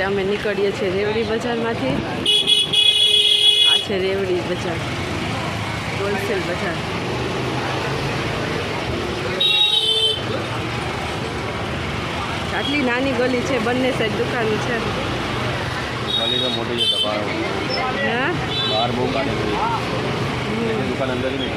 અત્યારે અમે નીકળીએ છીએ રેવડી બજારમાંથી. આ છે રેવડી બજાર. હોલસેલ બજાર. આટલી નાની ગલી છે બંને સાઈડ દુકાનો છે. ગલી તો મોટી છે બહાર બહાર બહુ દુકાન અંદર જ નહીં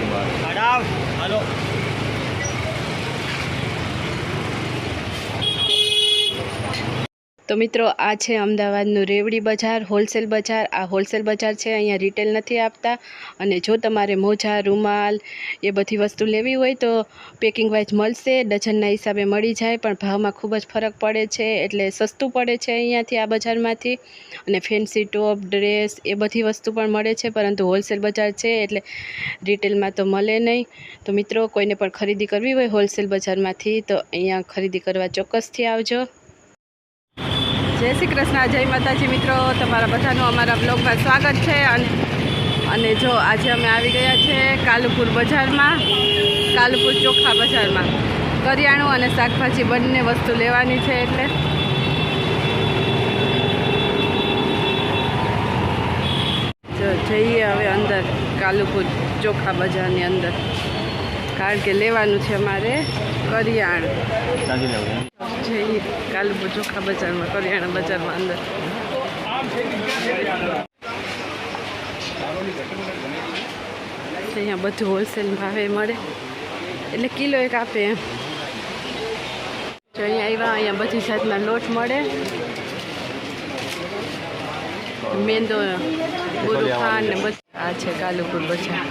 તો મિત્રો, આ છે અમદાવાદનું રેવડી બજાર, હોલસેલ બજાર. આ હોલસેલ બજાર છે, અહીંયા રિટેલ નથી આપતા. અને જો તમારે મોજા, રૂમાલ એ બધી વસ્તુ લેવી હોય તો પેકિંગ વાઇઝ મળશે, ડઝનના હિસાબે મળી જાય, પણ ભાવમાં ખૂબ જ ફરક પડે છે, એટલે સસ્તું પડે છે અહીંયાથી આ બજારમાંથી. અને ફેન્સી ટોપ ડ્રેસ એ બધી વસ્તુ પણ મળે છે, પરંતુ હોલસેલ બજાર છે, એટલે રિટેલમાં તો મળે નહીં. તો મિત્રો, કોઈને પણ ખરીદી કરવી હોય હોલસેલ બજારમાંથી, તો અહીંયા ખરીદી કરવા ચોક્કસથી આવજો. જય શ્રી કૃષ્ણ, જય માતાજી મિત્રો. તમારા બધાનું અમારા બ્લોગમાં સ્વાગત છે. અને અને જો આજે અમે આવી ગયા છે કાલુપુર બજારમાં, કાલુપુર ચોખા બજારમાં. કરિયાણું અને શાકભાજી બંને વસ્તુ લેવાની છે એટલે. જો જઈએ હવે અંદર, કાલુપુર ચોખા બજારની અંદર. કારણ કે લેવાનું છે અમારે કરિયાણું. જઈએ કાલુપુર ચોખા બજારમાં કરિયાણા બજારમાં અંદર અહીંયા બધું હોલસેલ ભાવે મળે એટલે કિલો એક આપે એમ અહીંયા આવ્યા અહીંયા બધી જાતના લોટ મળે મેંદો ગુરુ ખાંડ ને બધું આ છે કાલુપુર બજાર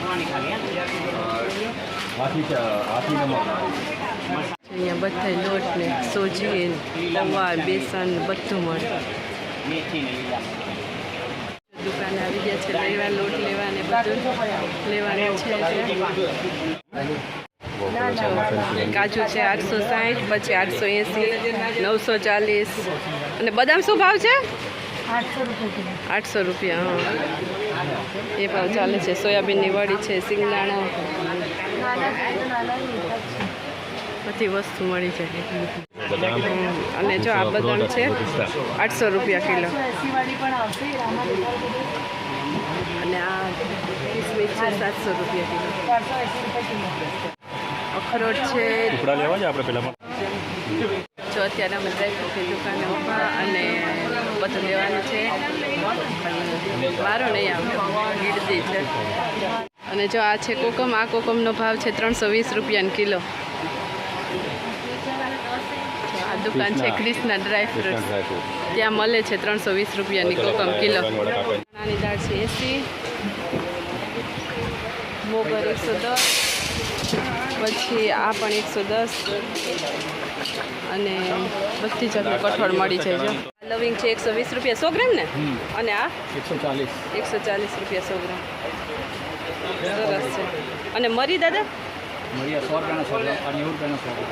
અહીંયા બધા લોટ ને સોજી તવા બેસન બધું મળે. આવી ગયા છે લેવા લોટ લેવા બધું. લેવાનું છે કાજુ છે આઠસો સાઠ, પછી આઠસો એંસી, નવસો ચાલીસ. અને બદામ શું ભાવ છે? આઠસો રૂપિયા, હા. એ ભાવ ચાલે છે. સોયાબીનની વડી છે સિંગદાણા બધી વસ્તુ મળી જાય. અને જો આ બદામ છે આઠસો રૂપિયા કિલો. અને આ કિસમિસ છે સાતસો રૂપિયા કિલો. અખરોટ છે ટુકડા લેવા છે આપણે પહેલાં જો અત્યારે અમે ડ્રાયફ્રૂટની દુકાને ઊભા અને બધું લેવાનું છે. વારો નહીં આવે ગીરદી છે. અને જો આ છે કોકમ આ કોકમનો ભાવ છે ત્રણસો વીસ રૂપિયાનો કિલો. દુકાન છે ક્રિષ્ના ડ્રાયફ્રૂટ ત્યાં મળે છે ત્રણસો વીસ રૂપિયાની કોકમ કિલો. નાની દાળ છે એસી. મોગર એકસો દસ. પછી આ પણ એકસો દસ. અને બધી જાતનું કઠોળ મળી જાય છે લવિંગ છે એકસો વીસ રૂપિયા સો ગ્રામ ને? અને આ? એકસો ચાલીસ. એકસો ચાલીસ રૂપિયા સો ગ્રામ. સરસ છે. અને મરી દાદા? મરી સો રૂપિયાનો સો ગ્રામ નેવું રૂપિયાનો સો ગ્રામ.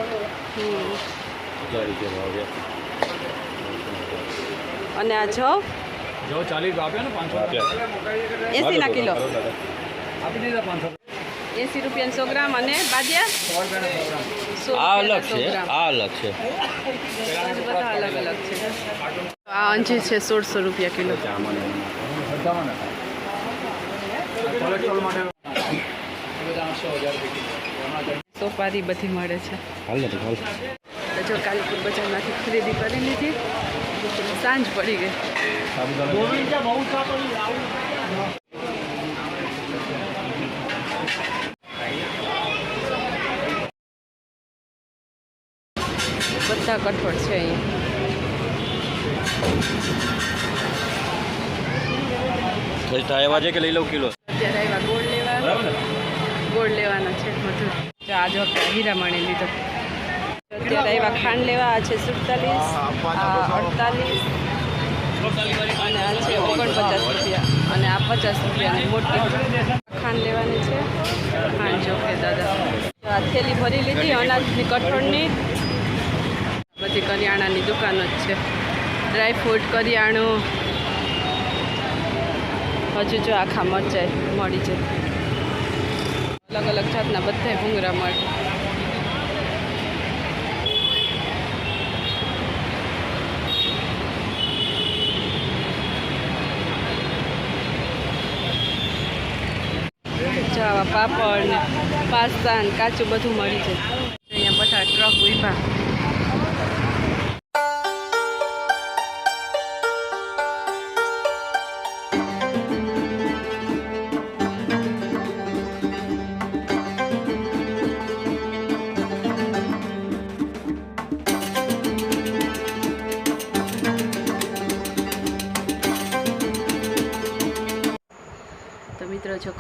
રૂપિયા અને આ જવ જો ચાલીસ આપ્યો ને પાંચસો. આપ્યા. એંસીના કિલો. એસી એંસી રૂપિયાના સો ગ્રામ અને સો આ અલગ છે આ અલગ છે. બધા અલગ અલગ છે. આ અંજી છે સોળસો રૂપિયા કિલો. ના રૂપિયા સોપારી બધી મળે છે. હાલ જો કાલીપુર બજારમાંથી ખરીદી કરી લીધી સાંજ પડી ગઈ. બધા કઠોળ છે અહીંયા એવા છે કે લઈ લઉં કિલો? અત્યારે આવ્યા ગોળ લેવા. ગોળ લેવાનો છે બધું. આ જો હીરામણી લીધો. અત્યારે એવા ખાંડ લેવા આ છે. સુડતાલીસ અડતાલીસ અને આ છે ઓગણપચાસ રૂપિયા. અને આ પચાસ રૂપિયાની મોટી ખાંડ લેવાની છે. ખાંડ જોકે દાદા. આ થેલી ભરી લીધી અનાજની કઠોળની. બધી કરિયાણાની દુકાનો જ છે. ડ્રાયફ્રૂટ કરિયાણું. હજુ જો આખા મરચાઈ મળી જાય. અલગ અલગ જાતના બધા ભૂંગરા મળે. પાપડ ને પાસ્તા ને કાચું બધું મળી જાય. અહીંયા બધા ટ્રક ઊભા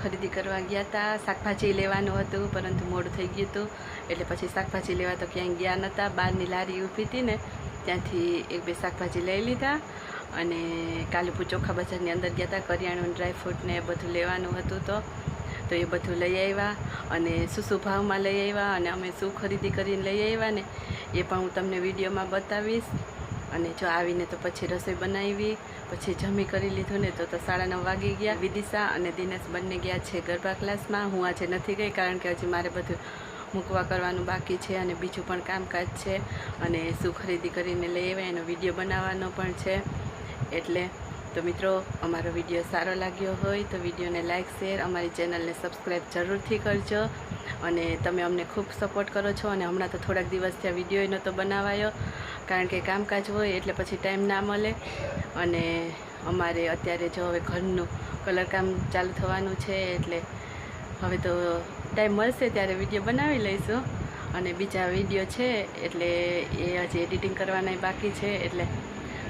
ખરીદી કરવા ગયા હતા શાકભાજી લેવાનું હતું, પરંતુ મોડું થઈ ગયું હતું. એટલે પછી શાકભાજી લેવા તો ક્યાંય ગયા નહોતા બહારની લારી ઊભી હતી ને, ત્યાંથી એક બે શાકભાજી લઈ લીધા. અને કાલુપુર ચોખા બજારની અંદર ગયા હતા કરિયાણું ડ્રાયફ્રૂટ ને બધું લેવાનું હતું તો. તો એ બધું લઈ આવ્યા અને શું શું ભાવમાં લઈ આવ્યા અને અમે શું ખરીદી કરીને લઈ આવ્યા ને, એ પણ હું તમને વિડીયોમાં બતાવીશ. અને જો આવીને તો પછી રસોઈ બનાવી, પછી જમી કરી લીધું ને તો તો સાડા નવ વાગી ગયા. વિદિશા અને દિનેશ બંને ગયા છે ગરબા ક્લાસમાં. હું આજે નથી ગઈ કારણ કે હજી મારે બધું મૂકવા કરવાનું બાકી છે અને બીજું પણ કામકાજ છે. અને શું ખરીદી કરીને લઈ આવ્યા, એનો વીડિયો બનાવવાનો પણ છે. એટલે તો મિત્રો, અમારો વીડિયો સારો લાગ્યો હોય તો વિડીયોને લાઇક શેર, અમારી ચેનલને સબસ્ક્રાઈબ જરૂરથી કરજો. અને તમે અમને ખૂબ સપોર્ટ કરો છો. અને હમણાં તો થોડાક દિવસથી આ વીડિયો નહોતો બનાવાયો. કારણ કે કામકાજ હોય એટલે પછી ટાઈમ ના મળે. અને અમારે અત્યારે જો હવે ઘરનું કલરકામ ચાલુ થવાનું છે એટલે હવે તો ટાઈમ મળશે ત્યારે વીડિયો બનાવી લઈશું. અને બીજા વીડિયો છે એટલે એ હજી એડિટિંગ કરવાના બાકી છે એટલે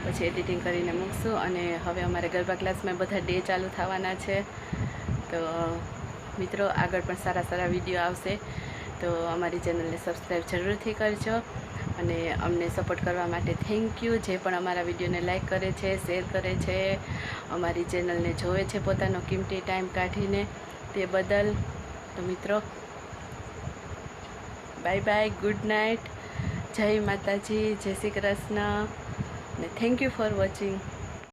પછી એડિટિંગ કરીને મૂકશું. અને હવે અમારે ગરબા ક્લાસમાં બધા ડે ચાલુ થવાના છે. તો મિત્રો આગળ પણ સારા સારા વીડિયો આવશે. તો અમારી ચેનલને સબસ્ક્રાઈબ જરૂરથી કરજો. અને અમને સપોર્ટ કરવા માટે થેન્ક યુ. જે પણ અમારા વિડીયોને લાઈક કરે છે, શેર કરે છે, અમારી ચેનલને જોવે છે પોતાનો કિંમતી ટાઈમ કાઢીને તે બદલ તો મિત્રો, બાય બાય, ગુડ નાઇટ, જય માતાજી, જય શ્રી કૃષ્ણ અને થેન્ક યુ ફોર વોચિંગ.